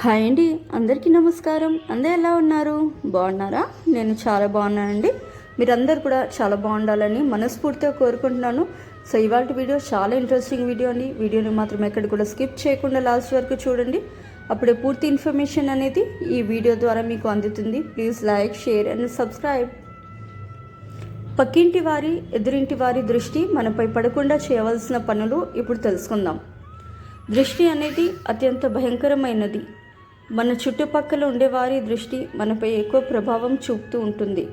Hi అండి అందరికీ నమస్కారం. అందరూ ఎలా ఉన్నారు? బాగున్నారా? నేను చాలా బాగున్నానండి. మీరందరూ కూడా చాలా బాగుండాలని మనస్ఫూర్తిగా కోరుకుంటున్నాను. సో ఇవాళ వీడియో చాలా ఇంట్రెస్టింగ్ వీడియో అండి. వీడియోని మాత్రం ఎక్కడ కూడా స్కిప్ చేయకుండా లాస్ట్ వరకు చూడండి. అప్పుడే పూర్తి ఇన్ఫర్మేషన్ అనేది ఈ వీడియో ద్వారా మీకు అందుతుంది. Please like share and subscribe పక్కింటి వారి ఎదురింటి వారి దృష్టి మనపై పడకుండా చేయవలసిన పనులు ఇప్పుడు తెలుసుకుందాం. దృష్టి అనేది అత్యంత భయంకరమైనది. మన చుట్టుపక్కల ఉండేవారి దృష్టి మనపై ఎక్కువ ప్రభావం చూపుతూ ఉంటుంది.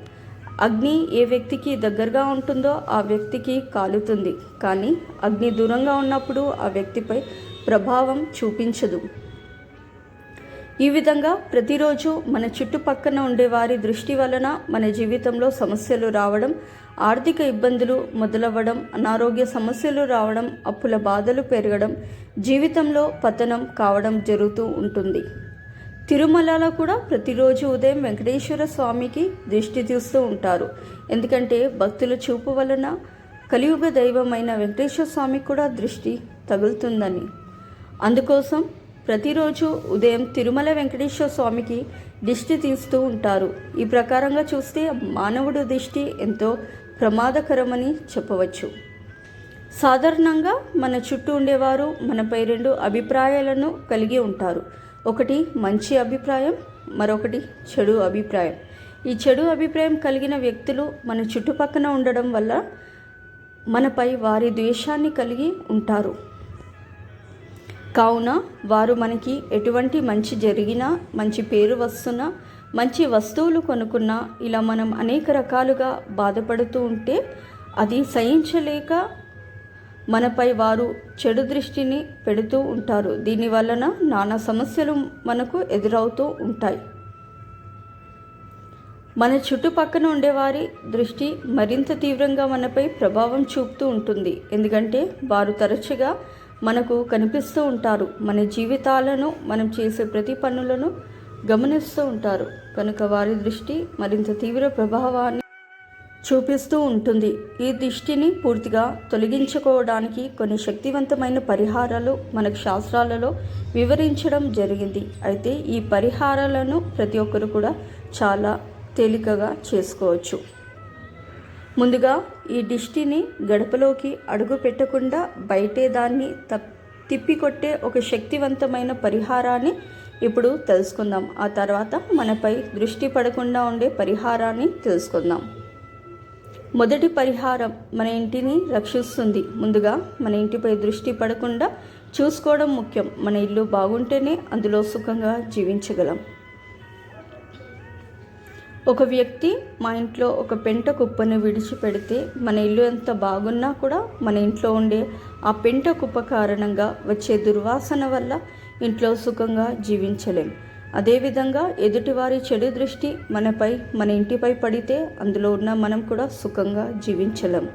అగ్ని ఏ వ్యక్తికి దగ్గరగా ఉంటుందో ఆ వ్యక్తికి కాలుతుంది. కానీ అగ్ని దూరంగా ఉన్నప్పుడు ఆ వ్యక్తిపై ప్రభావం చూపించదు. ఈ విధంగా ప్రతిరోజు మన చుట్టుపక్కన ఉండేవారి దృష్టి వలన మన జీవితంలో సమస్యలు రావడం ఆర్థిక ఇబ్బందులు మొదలవ్వడం అనారోగ్య సమస్యలు రావడం అప్పుల బాధలు పెరగడం జీవితంలో పతనం కావడం జరుగుతూ ఉంటుంది. తిరుమలలో కూడా ప్రతిరోజు ఉదయం వెంకటేశ్వర స్వామికి దృష్టి తీస్తూ ఉంటారు. ఎందుకంటే భక్తుల చూపు వలన కలియుగ దైవమైన వెంకటేశ్వర స్వామికి కూడా దృష్టి తగులుతుందని. అందుకోసం ప్రతిరోజు ఉదయం తిరుమల వెంకటేశ్వర స్వామికి దిష్టి తీస్తూ ఉంటారు. ఈ ప్రకారంగా చూస్తే మానవుడు దిష్టి ఎంతో ప్రమాదకరమని చెప్పవచ్చు. సాధారణంగా మన చుట్టూ ఉండేవారు మనపై రెండు అభిప్రాయాలను కలిగి ఉంటారు. ఒకటి మంచి అభిప్రాయం మరొకటి చెడు అభిప్రాయం. ఈ చెడు అభిప్రాయం కలిగిన వ్యక్తులు మన చుట్టుపక్కన ఉండడం వల్ల మనపై వారి ద్వేషాన్ని కలిగి ఉంటారు. కావున వారు మనకి ఎటువంటి మంచి జరిగినా మంచి పేరు వస్తున్నా మంచి వస్తువులు కొనుక్కున్నా ఇలా మనం అనేక రకాలుగా బాధపడుతూ ఉంటే అది సహించలేక మనపై వారు చెడు దృష్టిని పెడుతూ ఉంటారు. దీనివలన నానా సమస్యలు మనకు ఎదురవుతూ ఉంటాయి. మన చుట్టుపక్కన ఉండేవారి దృష్టి మరింత తీవ్రంగా మనపై ప్రభావం చూపుతూ ఉంటుంది. ఎందుకంటే వారు తరచుగా మనకు కనిపిస్తూ ఉంటారు. మన జీవితాలను మనం చేసే ప్రతి పనులను గమనిస్తూ ఉంటారు. కనుక వారి దృష్టి మరింత తీవ్ర ప్రభావాన్ని చూపిస్తూ ఉంటుంది. ఈ దృష్టిని పూర్తిగా తొలగించుకోవడానికి కొన్ని శక్తివంతమైన పరిహారాలు మనకు శాస్త్రాలలో వివరించడం జరిగింది. అయితే ఈ పరిహారాలను ప్రతి ఒక్కరు కూడా చాలా తేలికగా చేసుకోవచ్చు. ముందుగా ఈ దిష్టిని గడపలోకి అడుగు పెట్టకుండా బయటే దాన్ని తప్ తిప్పికొట్టే ఒక శక్తివంతమైన పరిహారాన్ని ఇప్పుడు తెలుసుకుందాం. ఆ తర్వాత మనపై దృష్టి పడకుండా ఉండే పరిహారాన్ని తెలుసుకుందాం. మొదటి పరిహారం మన ఇంటిని రక్షిస్తుంది. ముందుగా మన ఇంటిపై దృష్టి పడకుండా చూసుకోవడం ముఖ్యం. మన ఇల్లు బాగుంటేనే అందులో సుఖంగా జీవించగలం. ఒక వ్యక్తి మా ఇంట్లో ఒక పెంట కుప్పను విడిచిపెడితే మన ఇల్లు ఎంత బాగున్నా కూడా మన ఇంట్లో ఉండే ఆ పెంట కుప్ప కారణంగా వచ్చే దుర్వాసన వల్ల ఇంట్లో సుఖంగా జీవించలేం. అదేవిధంగా ఎదుటివారి చెడు దృష్టి మనపై మన ఇంటిపై పడితే అందులో ఉన్న మనం కూడా సుఖంగా జీవించలేం.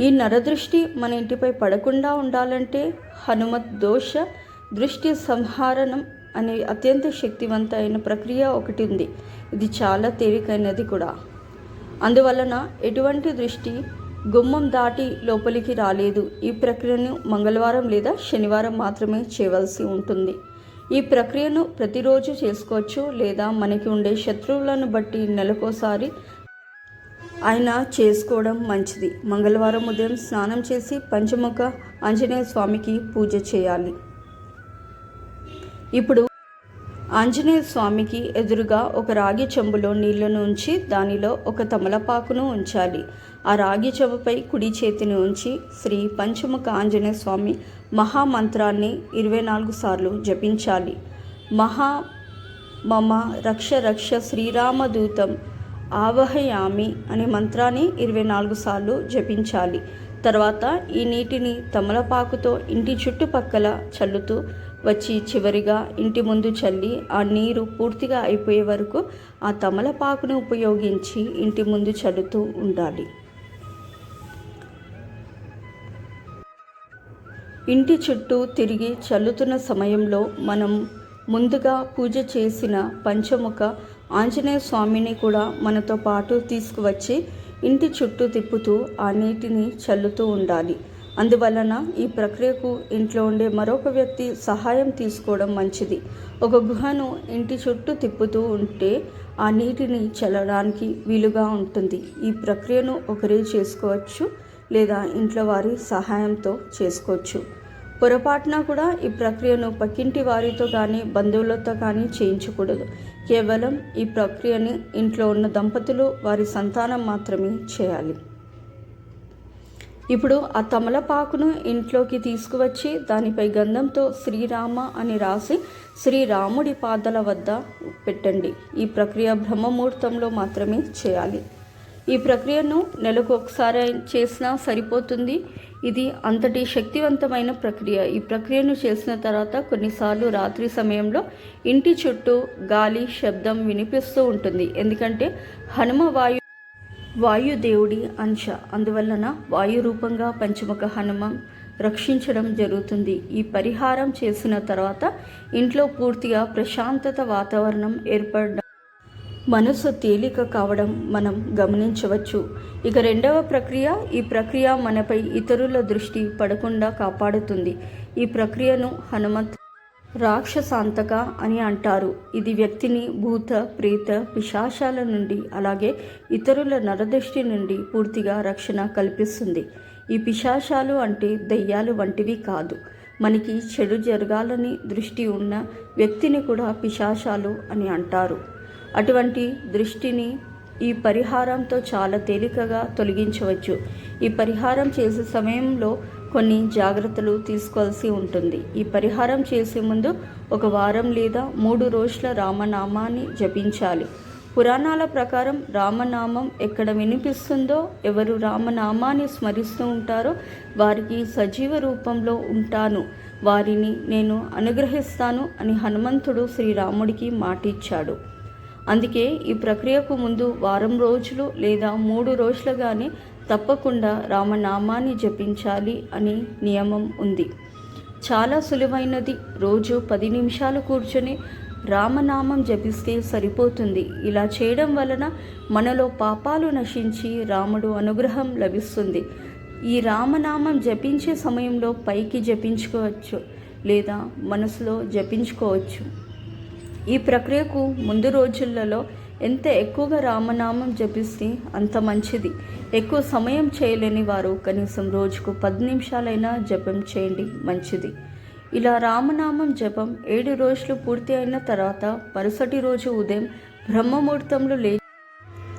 ఈ నరదృష్టి మన ఇంటిపై పడకుండా ఉండాలంటే హనుమత్ దోష దృష్టి సంహారణం అనే అత్యంత శక్తివంతమైన ప్రక్రియ ఒకటి ఉంది. ఇది చాలా తేలికైనది కూడా. అందువలన ఎటువంటి దృష్టి గుమ్మం దాటి లోపలికి రాలేదు. ఈ ప్రక్రియను మంగళవారం లేదా శనివారం మాత్రమే చేయవలసి ఉంటుంది. ఈ ప్రక్రియను ప్రతిరోజు చేసుకోవచ్చు లేదా మనకి ఉండే శత్రువులను బట్టి నెలకోసారి ఆయన చేసుకోవడం మంచిది. మంగళవారం ఉదయం స్నానం చేసి పంచముఖ ఆంజనేయ స్వామికి పూజ చేయాలి. ఇప్పుడు ఆంజనేయ స్వామికి ఎదురుగా ఒక రాగి చెంబులో నీళ్ళను ఉంచి దానిలో ఒక తమలపాకును ఉంచాలి. ఆ రాగి చెవపై కుడి చేతిని ఉంచి శ్రీ పంచముఖ ఆంజనేయ స్వామి మహామంత్రాన్ని ఇరవై నాలుగు సార్లు జపించాలి. మహా మమ రక్ష రక్ష శ్రీరామదూతం ఆవహయామి అనే మంత్రాన్ని ఇరవై నాలుగు సార్లు జపించాలి. తర్వాత ఈ నీటిని తమలపాకుతో ఇంటి చుట్టుపక్కల చల్లుతూ వచ్చి చివరిగా ఇంటి ముందు చల్లి ఆ నీరు పూర్తిగా అయిపోయే వరకు ఆ తమలపాకును ఉపయోగించి ఇంటి ముందు చల్లుతూ ఉండాలి. ఇంటి చుట్టూ తిరిగి చల్లుతున్న సమయంలో మనం ముందుగా పూజ చేసిన పంచముఖ ఆంజనేయ స్వామిని కూడా మనతో పాటు తీసుకువచ్చి ఇంటి చుట్టూ తిప్పుతూ ఆ నీటిని చల్లుతూ ఉండాలి. అందువలన ఈ ప్రక్రియకు ఇంట్లో ఉండే మరొక వ్యక్తి సహాయం తీసుకోవడం మంచిది. ఒక గుహను ఇంటి చుట్టూ తిప్పుతూ ఉంటే ఆ నీటిని చల్లడానికి వీలుగా ఉంటుంది. ఈ ప్రక్రియను ఒకరే చేసుకోవచ్చు లేదా ఇంట్లో వారి సహాయంతో చేసుకోవచ్చు. పొరపాటున కూడా ఈ ప్రక్రియను పక్కింటి వారితో కానీ బంధువులతో కానీ చేయించకూడదు. కేవలం ఈ ప్రక్రియని ఇంట్లో ఉన్న దంపతులు వారి సంతానం మాత్రమే చేయాలి. ఇప్పుడు ఆ తమలపాకును ఇంట్లోకి తీసుకువచ్చి దానిపై గంధంతో శ్రీరామ అని రాసి శ్రీరాముడి పాదల వద్ద పెట్టండి. ఈ ప్రక్రియ బ్రహ్మముహూర్తంలో మాత్రమే చేయాలి. ఈ ప్రక్రియను నెలకు ఒకసారి చేసినా సరిపోతుంది. ఇది అంతటి శక్తివంతమైన ప్రక్రియ. ఈ ప్రక్రియను చేసిన తర్వాత కొన్నిసార్లు రాత్రి సమయంలో ఇంటి చుట్టూ గాలి శబ్దం వినిపిస్తూ ఉంటుంది. ఎందుకంటే హనుమ వాయు వాయుదేవుడి అంశ. అందువలన వాయు రూపంగా పంచముఖ హనుమం రక్షించడం జరుగుతుంది. ఈ పరిహారం చేసిన తర్వాత ఇంట్లో పూర్తిగా ప్రశాంతత వాతావరణం ఏర్పడడం మనసు తేలిక కావడం మనం గమనించవచ్చు. ఇక రెండవ ప్రక్రియ ఈ ప్రక్రియ మనపై ఇతరుల దృష్టి పడకుండా కాపాడుతుంది. ఈ ప్రక్రియను హనుమంత్ రాక్షసాంతక అని అంటారు. ఇది వ్యక్తిని భూత ప్రేత పిశాశాల నుండి అలాగే ఇతరుల నరదృష్టి నుండి పూర్తిగా రక్షణ కల్పిస్తుంది. ఈ పిశాశాలు అంటే దయ్యాలు వంటివి కాదు. మనకి చెడు జరగాలని దృష్టి ఉన్న వ్యక్తిని కూడా పిశాశాలు అని అంటారు. అటువంటి దృష్టిని ఈ పరిహారంతో చాలా తేలికగా తొలగించవచ్చు. ఈ పరిహారం చేసే సమయంలో కొన్ని జాగ్రత్తలు తీసుకోవాల్సి ఉంటుంది. ఈ పరిహారం చేసే ముందు ఒక వారం లేదా మూడు రోజుల రామనామాన్ని జపించాలి. పురాణాల ప్రకారం రామనామం ఎక్కడ వినిపిస్తుందో ఎవరు రామనామాన్ని స్మరిస్తూ ఉంటారో వారికి సజీవ రూపంలో ఉంటాను. వారిని నేను అనుగ్రహిస్తాను అని హనుమంతుడు శ్రీరాముడికి మాటిచ్చాడు. అందుకే ఈ ప్రక్రియకు ముందు వారం రోజులు లేదా మూడు రోజులుగానే తప్పకుండా రామనామాన్ని జపించాలి అని నియమం ఉంది. చాలా సులువైనది. రోజు పది నిమిషాలు కూర్చొని రామనామం జపిస్తే సరిపోతుంది. ఇలా చేయడం వలన మనలో పాపాలు నశించి రాముడు అనుగ్రహం లభిస్తుంది. ఈ రామనామం జపించే సమయంలో పైకి జపించుకోవచ్చు లేదా మనసులో జపించుకోవచ్చు. ఈ ప్రక్రియకు ముందు రోజులలో ఎంత ఎక్కువగా రామనామం జపిస్తే అంత మంచిది. ఎక్కువ సమయం చేయలేని వారు కనీసం రోజుకు పది నిమిషాలైనా జపం చేయండి మంచిది. ఇలా రామనామం జపం ఏడు రోజులు పూర్తి అయిన తర్వాత మరుసటి రోజు ఉదయం బ్రహ్మముహూర్తంలో లే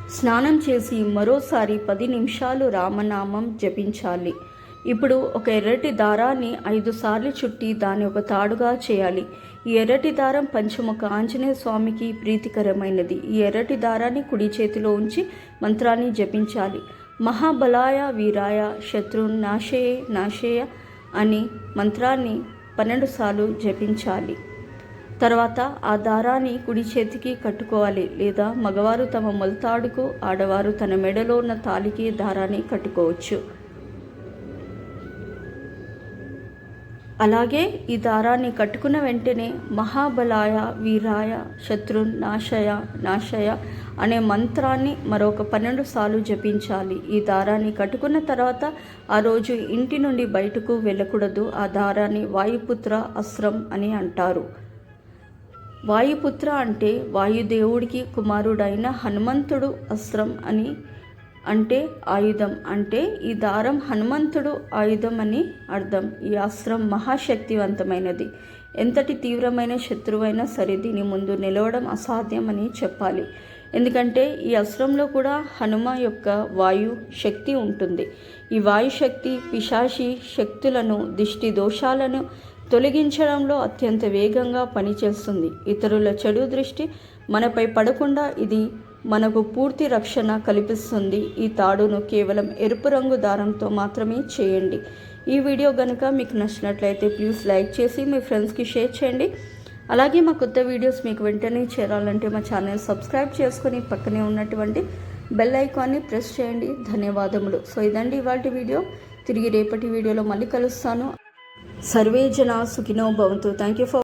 స్నానం చేసి మరోసారి పది నిమిషాలు రామనామం జపించాలి. ఇప్పుడు ఒక ఎర్రటి దారాన్ని ఐదు సార్లు చుట్టి దాన్ని ఒక తాడుగా చేయాలి. ఎర్రటి దారం పంచముఖ ఆంజనేయ స్వామికి ప్రీతికరమైనది. ఈ ఎర్రటి దారాన్ని కుడి చేతిలో ఉంచి మంత్రాన్ని జపించాలి. మహాబలాయ వీరాయ శత్రు నాశే నాశేయ అని మంత్రాన్ని పన్నెండు సార్లు జపించాలి. తర్వాత ఆ దారాన్ని కుడి చేతికి కట్టుకోవాలి. లేదా మగవారు తమ మొలతాడుకు ఆడవారు తన మెడలో ఉన్న తాలికి దారాన్ని కట్టుకోవచ్చు. అలాగే ఈ దారాన్ని కట్టుకున్న వెంటనే మహాబలాయ వీరాయ శత్రు నాశయ నాశయ అనే మంత్రాన్ని మరొక పన్నెండు సార్లు జపించాలి. ఈ దారాన్ని కట్టుకున్న తర్వాత ఆ రోజు ఇంటి నుండి బయటకు వెళ్ళకూడదు. ఆ దారాన్ని వాయుపుత్ర అస్త్రం అని అంటారు. వాయుపుత్ర అంటే వాయుదేవుడికి కుమారుడైన హనుమంతుడు అస్త్రం అని అంటే ఆయుధం అంటే ఈ దారం హనుమంతుడు ఆయుధం అని అర్థం. ఈ అస్త్రం మహాశక్తివంతమైనది. ఎంతటి తీవ్రమైన శత్రువైనా సరే దీని ముందు నిలవడం అసాధ్యం అని చెప్పాలి. ఎందుకంటే ఈ అస్త్రంలో కూడా హనుమ యొక్క వాయు శక్తి ఉంటుంది. ఈ వాయు శక్తి పిశాచి శక్తులను దిష్టి దోషాలను తొలగించడంలో అత్యంత వేగంగా పనిచేస్తుంది. ఇతరుల చెడు దృష్టి మనపై పడకుండా ఇది మనకు పూర్తి రక్షణ కల్పిస్తుంది. ఈ తాడును కేవలం ఎరుపు రంగు దారంతో మాత్రమే చేయండి. ఈ వీడియో కనుక మీకు నచ్చినట్లయితే ప్లీజ్ లైక్ చేసి మీ ఫ్రెండ్స్కి షేర్ చేయండి. అలాగే మా కొత్త వీడియోస్ మీకు వెంటనే చేరాలంటే మా ఛానల్ సబ్స్క్రైబ్ చేసుకొని పక్కనే ఉన్నటువంటి బెల్ ఐకాన్ని ప్రెస్ చేయండి. ధన్యవాదములు. సో ఇదండి ఇవాటి వీడియో. తిరిగి రేపటి వీడియోలో మళ్ళీ కలుస్తాను. సర్వే జన సుఖినో భవంతు. Thank you for